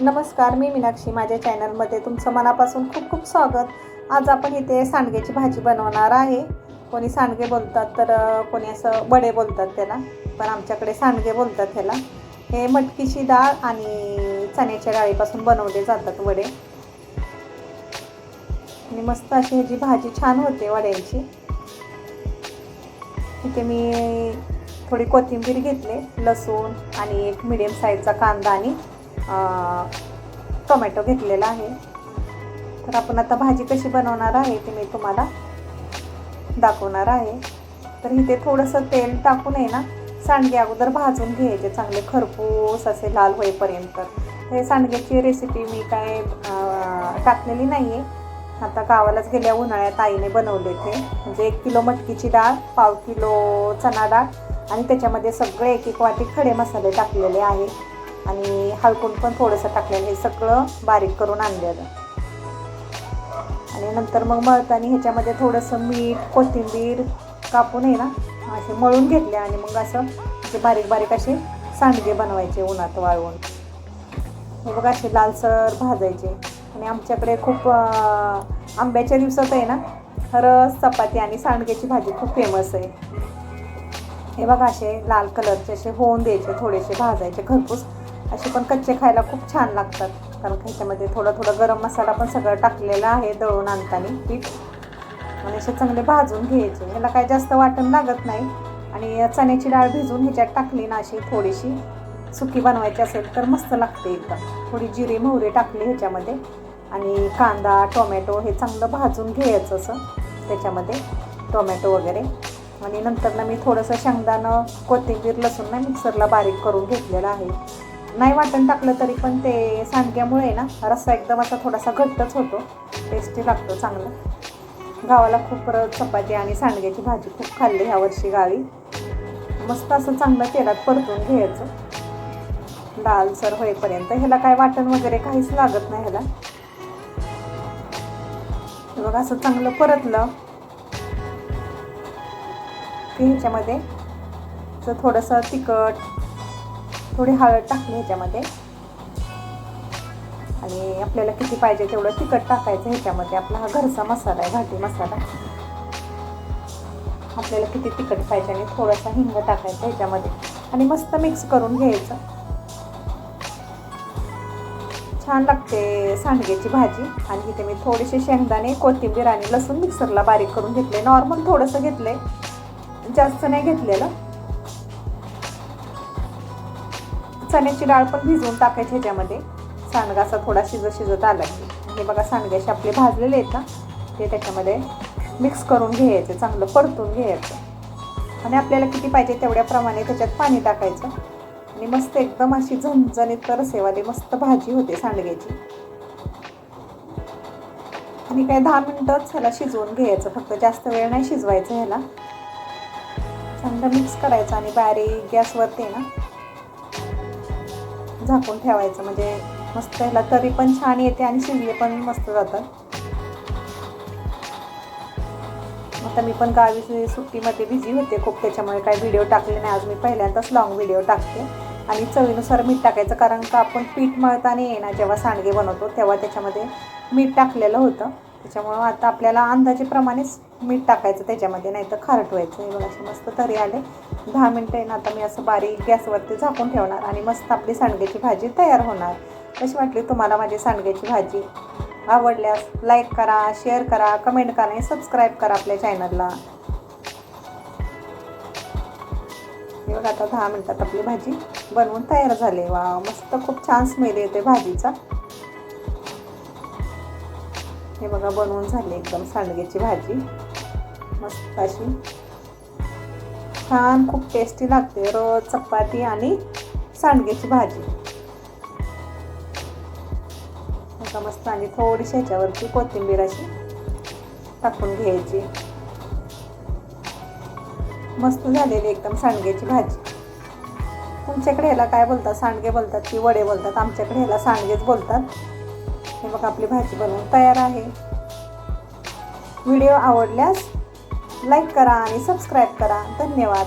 नमस्कार मी मीनाक्षी. माझ्या चॅनलमध्ये तुमचं मनापासून खूप खूप स्वागत. आज आपण इथे सांडग्याची भाजी बनवणार आहे. कोणी सांडगे बोलतात तर कोणी असं वडे बोलतात त्याला पण आमच्याकडे सांडगे बोलतात ह्याला हे मटकीची डाळ आणि चण्याच्या डाळीपासून बनवले जातात वडे. आणि मस्त अशी ह्याची भाजी छान होते वड्यांची. इथे मी थोडी कोथिंबीर घेतले लसूण आणि एक मिडियम साईजचा कांदा आणि टोमॅटो घेतलेला आहे. तर आपण आता भाजी कशी बनवणार आहे ते मी तुम्हाला दाखवणार आहे. तर इथे थोडंसं तेल टाकून आहे ना सांडगे अगोदर भाजून घ्यायचे चांगले खरपूस असे लाल होईपर्यंत. हे सांडग्याची रेसिपी मी काय टाकलेली नाही आहे आता गावालाच गेल्या उन्हाळ्यात आईने बनवले ते. म्हणजे एक किलो मटकीची डाळ पाव किलो चणा डाळ आणि त्याच्यामध्ये सगळे एक एक वाटी खडे मसाले टाकलेले आहे आणि हळकून पण थोडंसं टाकलेलं हे सगळं बारीक करून आणलेलं. आणि नंतर मग मळताना ह्याच्यामध्ये थोडंसं मीठ कोथिंबीर कापून आहे ना असे मळून घेतले आणि मग असं असे बारीक बारीक असे सांडगे बनवायचे उन्हात वाळवून. मग असे लालसर भाजायचे. आणि आमच्याकडे खूप आंब्याच्या दिवसात आहे ना रस चपाती आणि सांडग्याची भाजी खूप फेमस आहे. हे बघा असे लाल कलरचे असे होऊन द्यायचे थोडेसे भाजायचे घरपूस असे पण कच्चे खायला खूप छान लागतात. कारण ह्याच्यामध्ये थोडं थोडं गरम मसाला पण सगळं टाकलेला आहे दळून आणताना पीठ. आणि असे चांगले भाजून घ्यायचे. ह्याला काय जास्त वाटण लागत नाही. आणि चण्याची डाळ भिजून ह्याच्यात टाकली ना अशी थोडीशी सुकी बनवायची असेल तर मस्त लागते एकदम. थोडी जिरे मोहरे टाकली ह्याच्यामध्ये. आणि कांदा टोमॅटो हे चांगलं भाजून घ्यायचं असं त्याच्यामध्ये टोमॅटो वगैरे. आणि नंतर ना मी थोडंसं शेंगदाणं कोथिंबीर लसूण ना मिक्सरला बारीक करून घेतलेलं आहे. नाही वाटण टाकलं तरी पण ते सांडग्यामुळे ना रस्सा एकदम असा थोडासा घट्टच होतो. टेस्टी लागतो चांगलं. गावाला खूप चपाती आणि सांडग्याची भाजी खूप खाल्ली ह्या वर्षी गावी. मस्त असं चांगलं तेलात परतून घ्यायचं. लालसर होईपर्यंत. ह्याला काय वाटण वगैरे काहीच लागत नाही ह्याला. बघा असं चांगलं परतलं. की ह्याच्यामध्ये थोडंसं तिखट थोडी हळद टाकली ह्याच्यामध्ये. आणि आपल्याला किती पाहिजे तेवढं तिखट टाकायचं ह्याच्यामध्ये. आपला हा घरचा मसाला आहे घाटी मसाला. आपल्याला किती तिखट पाहिजे आणि थोडासा हिंग टाकायचा ह्याच्यामध्ये. आणि मस्त मिक्स करून घ्यायचं. छान लागते सांडग्याची भाजी. आणि इथे मी थोडेसे शेंगदाणे कोथिंबीर आणि लसूण मिक्सरला बारीक करून घेतले नॉर्मल थोडंसं घेतले जास्त नाही घेतलेलं. चण्याची डाळ पण भिजवून टाकायची ह्याच्यामध्ये. सांडगा असा थोडा शिजत शिजत आला की. हे बघा सांडग्याचे आपले भाजलेले आहेत ना ते त्याच्यामध्ये मिक्स करून घ्यायचे चांगलं परतून घ्यायचं. आणि आपल्याला किती पाहिजे तेवढ्याप्रमाणे त्याच्यात पाणी टाकायचं. आणि मस्त एकदम अशी झणझणीत रसेवाली मस्त भाजी होते सांडग्याची. आणि काय दहा मिनटंच ह्याला शिजवून घ्यायचं फक्त जास्त वेळ नाही शिजवायचं ह्याला. चांगलं मिक्स करायचं आणि बारीक गॅसवरती ना झाकून ठेवायचं म्हणजे मस्त ह्याला तरी पण छान येते आणि शिजले पण मस्त जातात. आता मी पण गावी सुट्टीमध्ये बिझी होते खूप त्याच्यामुळे काही व्हिडिओ टाकले नाही. आज मी पहिल्यांदाच लॉंग व्हिडिओ टाकते. आणि चवीनुसार मीठ टाकायचं कारण का आपण पीठ मळताना ये ना जेव्हा सांडगे बनवतो तेव्हा त्याच्यामध्ये मीठ टाकलेलं होतं. त्याच्यामुळं आता आपल्याला अंदाजेप्रमाणेच मीठ टाकायचं त्याच्यामध्ये नाही तर खारट व्हायचं. हे बघा असे मस्त तरी आले. दहा मिनटं आहे ना आता मी असं बारीक गॅसवरती झाकून ठेवणार आणि मस्त आपली सांडग्याची भाजी तयार होणार. कशी वाटली तुम्हाला माझी सांडग्याची भाजी? आवडल्यास लाईक करा शेअर करा कमेंट करा आणि सबस्क्राईब करा आपल्या चॅनलला हे बघा आता दहा मिनटात आपली भाजी बनवून तयार झाली. वा मस्त खूप छान स्मेल येते भाजीचा. हे बघा बनवून झाली एकदम सांडग्याची भाजी. मस्त अशी. छान खूप टेस्टी लागते. रोज चपाती आणि सांडग्याची भाजी. आता मस्त. आणि थोडीशी ह्याच्यावरती कोथिंबीर अशी टाकून घ्यायची. मस्त झालेली एकदम सांडग्याची भाजी. तुमच्याकडे ह्याला काय बोलतात? सांडगे बोलतात की वडे बोलतात? आमच्याकडे ह्याला सांडगेच बोलतात. हे बघा आपली भाजी बनवून तयार आहे. व्हिडिओ आवडल्यास लाईक करा आणि सबस्क्राईब करा. धन्यवाद.